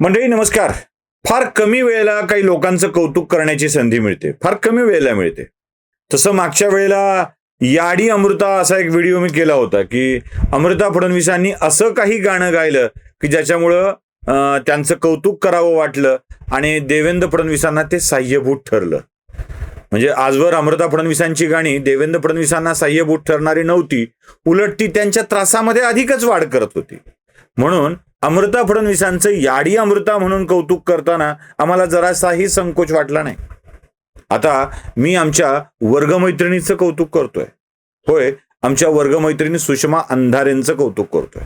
मंडळी नमस्कार. फार कमी वेळेला काही लोकांचं कौतुक करण्याची संधी मिळते. फार कमी वेळेला मिळते. तसं मागच्या वेळेला याडी अमृता असा एक व्हिडिओ मी केला होता की अमृता फडणवीसांनी असं काही गाणं गायलं की ज्याच्यामुळं त्यांचं कौतुक करावं वाटलं आणि देवेंद्र फडणवीसांना ते साह्यभूत ठरलं. म्हणजे आजवर अमृता फडणवीसांची गाणी देवेंद्र फडणवीसांना साह्यभूत ठरणारी नव्हती उलट ती त्यांच्या त्रासामध्ये अधिकच वाढ करत होती. म्हणून अमृता फडणवीसांचं याडी अमृता म्हणून कौतुक करताना आम्हाला जरासाही संकोच वाटला नाही. आता मी आमच्या वर्गमैत्रिणीचं कौतुक करतोय. होय आमच्या वर्गमैत्रिणी सुषमा अंधारेंचं कौतुक करतोय.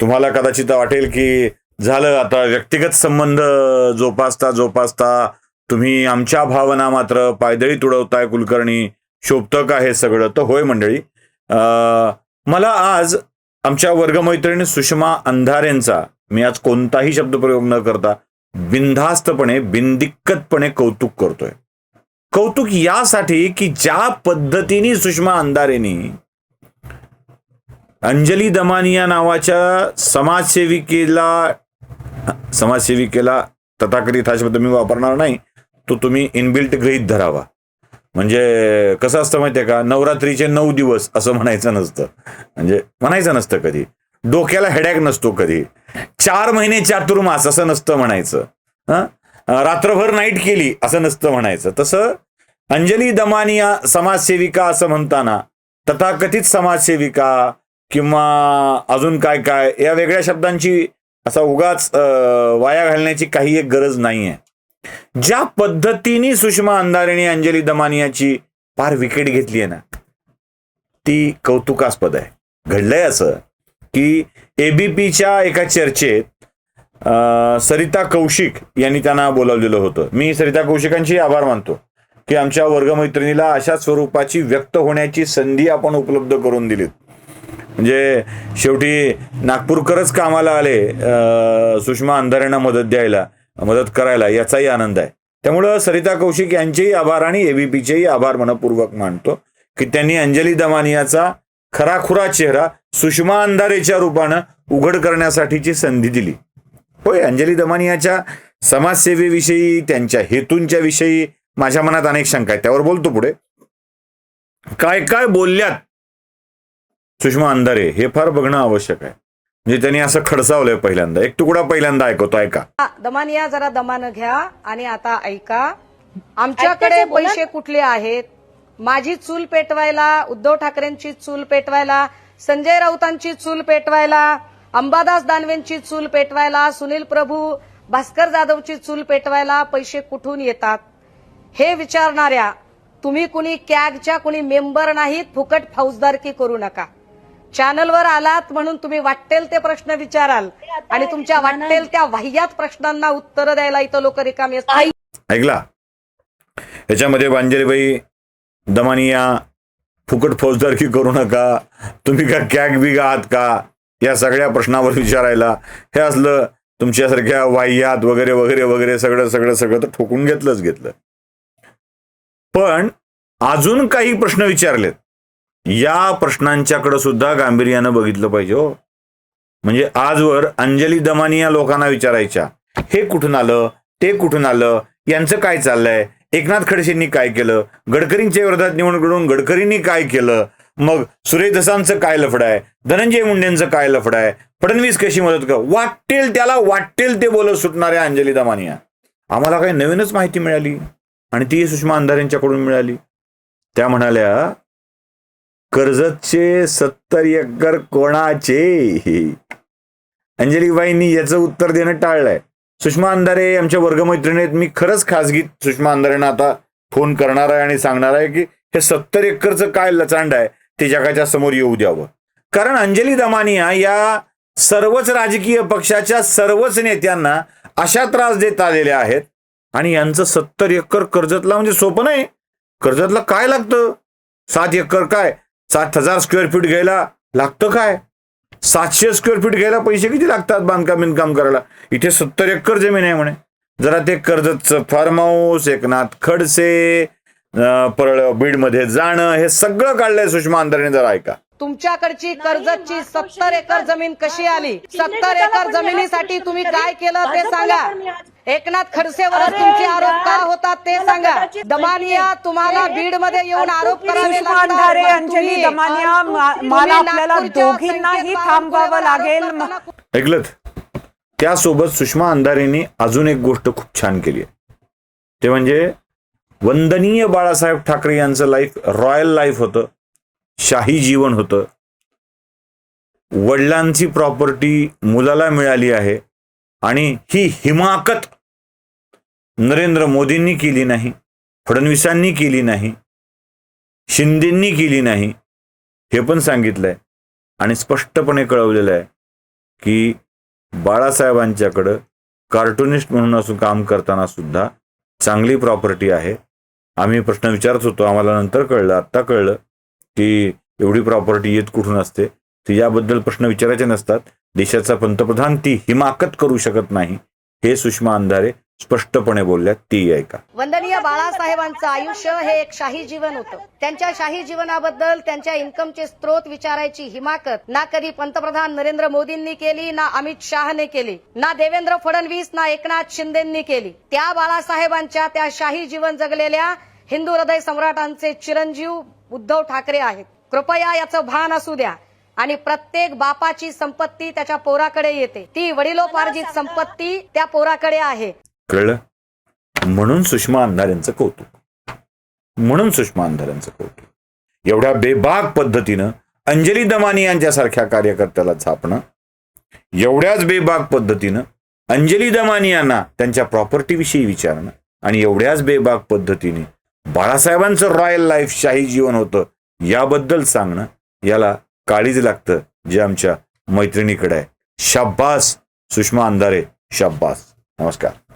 तुम्हाला कदाचित वाटेल की झालं आता व्यक्तिगत संबंध जोपासता जोपासता तुम्ही आमच्या भावना मात्र पायदळी तुडवताय कुलकर्णी शोभतं का हे सगळं. तर होय मंडळी मला आज आमच्या वर्गमैत्रिणी सुषमा अंधारेंचा मी आज कोणताही शब्दप्रयोग न करता बिनधास्तपणे बिनदिक्कतपणे कौतुक करतोय. कौतुक यासाठी की ज्या पद्धतीने सुषमा अंधारेनी अंजली दमानिया नावाच्या समाजसेविकेला समाजसेविकेला तथाकथित हा शब्द मी वापरणार नाही तो तुम्ही इनबिल्ट गृहीत धरावा. म्हणजे कसं असतं माहितीये का? नवरात्रीचे नऊ दिवस असं म्हणायचं नसतं. म्हणजे म्हणायचं नसतं कधी. डोक्याला हेडॅक नसतो कधी. चार महिने चातुर्मास असं नसतं म्हणायचं. रात्रभर नाईट केली असं नसतं म्हणायचं. तसं अंजली दमानिया समाजसेविका असं म्हणताना तथाकथित समाजसेविका किंवा अजून काय काय या वेगळ्या शब्दांची असा उगाच वाया घालण्याची काही एक गरज नाहीये. ज्या पद्धतीने सुषमा अंधारेने अंजली दमानियाची फार विकेट घेतली आहे ना ती कौतुकास्पद आहे. घडलंय असं की एबीपीच्या एका चर्चेत अं, सरिता कौशिक यांनी त्यांना बोलावलेलं होतं. मी सरिता कौशिकांची आभार मानतो की आमच्या वर्गमैत्रिणीला अशा स्वरूपाची व्यक्त होण्याची संधी आपण उपलब्ध करून दिलीत. म्हणजे शेवटी नागपूरकरच कामाला आले सुषमा अंधारेंना मदत द्यायला. मदत करायला याचाही आनंद आहे. त्यामुळं सरिता कौशिक यांचेही आभार आणि एबीपीचेही आभार मनपूर्वक मानतो की त्यांनी अंजली दमानियाचा खराखुरा चेहरा सुषमा अंधारेच्या रूपानं उघड करण्यासाठीची संधी दिली. होय अंजली दमानियाच्या समाजसेवेविषयी त्यांच्या हेतूंच्या विषयी माझ्या मनात अनेक शंका आहेत. त्यावर बोलतो पुढे. काय काय बोलल्यात सुषमा अंधारे हे फार बघणं आवश्यक आहे. म्हणजे त्यांनी असं खडसावलंय पहिल्यांदा. एक तुकडा पहिल्यांदा ऐकवतो ऐका. दमानिया जरा दमानं घ्या आणि आता ऐका. आमच्याकडे पैसे कुठले आहेत? माझी चूल पेटवायला उद्धव ठाकरेंची चूल पेटवायला संजय राऊतांची चूल पेटवायला अंबादास दानवेंची चूल पेटवायला सुनील प्रभू भास्कर जाधवची चूल पेटवायला पैसे कुठून येतात? हे विचारणाऱ्या तुम्ही कुणी कॅगच्या कुणी मेंबर नाहीत फुकट फौजदारकी करू नका. चॅनलवर आलात म्हणून तुम्ही वाटेल ते प्रश्न विचाराल. आणि तुमच्या वाटेल त्या वाह्यात प्रश्नांना उत्तर द्यायला इथं लोक रिकामी असतात. ऐकला? याच्यामध्ये बांजलीबाई दमानिया फुकट फौजदारकी करू नका. तुम्ही का कॅग बिग आहात का? या सगळ्या प्रश्नावर विचारायला. हे असलं तुमच्यासारख्या वाह्यात वगैरे वगैरे वगैरे सगळं सगळं सगळं तर ठोकून घेतलंच घेतलं. पण अजून काही प्रश्न विचारलेत. या प्रश्नांच्याकडे सुद्धा गांभीर्यानं बघितलं पाहिजे हो. म्हणजे आजवर अंजली दमानिया लोकांना विचारायच्या हे कुठून आलं ते कुठून आलं यांचं काय चाललंय एकनाथ खडसेंनी काय केलं गडकरींच्या विरोधात निवडणूक लढवून गडकरींनी काय केलं मग सुरेश दसांचं काय लफड आहे धनंजय मुंडेंचं काय लफड आहे फडणवीस कशी मदत कर वाटेल त्याला वाटेल ते बोलत सुटणाऱ्या अंजली दमानिया आम्हाला काही नवीनच माहिती मिळाली आणि ती सुषमा अंधारेंच्याकडून मिळाली. त्या म्हणाल्या कर्जतचे सत्तर एकर कोणाचे? अंजलीबाईंनी याचं उत्तर देणं टाळलंय. सुषमा अंधारे आमच्या वर्गमैत्रिणीत मी खरंच खासगीत सुषमा अंधारेंना आता फोन करणार आहे आणि सांगणार आहे की हे सत्तर एकरचं काय लचांड आहे? ते जगाच्या समोर येऊ द्यावं. कारण अंजली दमानिया या सर्वच राजकीय पक्षाच्या सर्वच नेत्यांना अशा त्रास देत आलेल्या आहेत. आणि यांचं सत्तर एकर कर्जतला म्हणजे सोपं नाही. कर्जतला काय लागतं? सात एकर काय? सात हजार स्क्वेअर फीट घ्यायला लागतं काय? सातशे स्क्वेअर फीट घ्यायला पैसे किती लागतात बांधकाम बिनकाम करायला? इथे सत्तर एकर जमीन आहे म्हणे. जरा ते कर्जतचं फार्म हाऊस एकनाथ खडसे परळ बीडमध्ये जाणं हे सगळं काढलंय सुषमा अंधारेने जरा ऐका. तुमच्याकडची कर्जतची सत्तर एकर जमीन कशी आली? सत्तर एकर जमिनीसाठी तुम्ही काय केलं ते सांगा. एकनाथ खडसेवर तुमचे आरोप का होतात ते सांगा. दमानिया. तुम्हाला बीडमध्ये येऊन आरोप करावे लागतात. अंजली दमानिया मला आपल्याला दोघींनाही थांबवावं लागेल ऐकलं त्यासोबत सुषमा अंधारेंनी अजून एक गोष्ट खूप छान केली आहे. ते म्हणजे वंदनीय बाळासाहेब ठाकरे यांचं लाईफ रॉयल लाईफ होतं. शाही जीवन होतं. वडिलांची प्रॉपर्टी मुलाला मिळाली आहे आणि ही हिमाकत नरेंद्र मोदींनी केली नाही फडणवीसांनी केली नाही शिंदेंनी केली नाही हे पण सांगितलंय. आणि स्पष्टपणे कळवलेलं आहे की बाळासाहेबांच्याकडं कार्टुनिस्ट म्हणून असं काम करताना सुद्धा चांगली प्रॉपर्टी आहे. आम्ही प्रश्न विचारत होतो आम्हाला नंतर कळलं आत्ता कळलं. की एवढी प्रॉपर्टी येत कुठून असते? तर याबद्दल प्रश्न विचारायचे नसतात. देशाचा पंतप्रधान ती हिमाकत करू शकत नाही. हे सुषमा अंधारे स्पष्टपणे बोलल्यात. ती ऐका. वंदनीय बाळासाहेबांचं आयुष्य हे एक शाही जीवन होतं. त्यांच्या शाही जीवनाबद्दल त्यांच्या इन्कमचे स्त्रोत विचारायची हिमाकत ना कधी पंतप्रधान नरेंद्र मोदींनी केली ना अमित शहाने केली ना देवेंद्र फडणवीस ना एकनाथ शिंदेंनी केली. त्या बाळासाहेबांच्या त्या शाही जीवन जगलेल्या हिंदू हृदय सम्राटांचे चिरंजीव उद्धव ठाकरे आहेत. कृपया याचं भान असू द्या. आणि प्रत्येक बापाची संपत्ती त्याच्या पोराकडे येते. ती वडिलोपार्जित संपत्ती त्या पोराकडे आहे. कळलं? म्हणून सुषमा अंधारेंचं कौतुक. म्हणून सुषमा अंधारेंचं कौतुक. एवढ्या बेबाक पद्धतीनं अंजली दमानी यांच्यासारख्या कार्यकर्त्याला झापणं एवढ्याच बेबाक पद्धतीनं अंजली दमानी यांना त्यांच्या प्रॉपर्टीविषयी विचारणं आणि एवढ्याच बेबाक पद्धतीने बाळासाहेबांचं रॉयल लाईफ शाही जीवन होतं याबद्दल सांगणं याला काळीज लागतं जे आमच्या मैत्रिणीकडे आहे. शाब्बास सुषमा अंधारे शाब्बास. नमस्कार.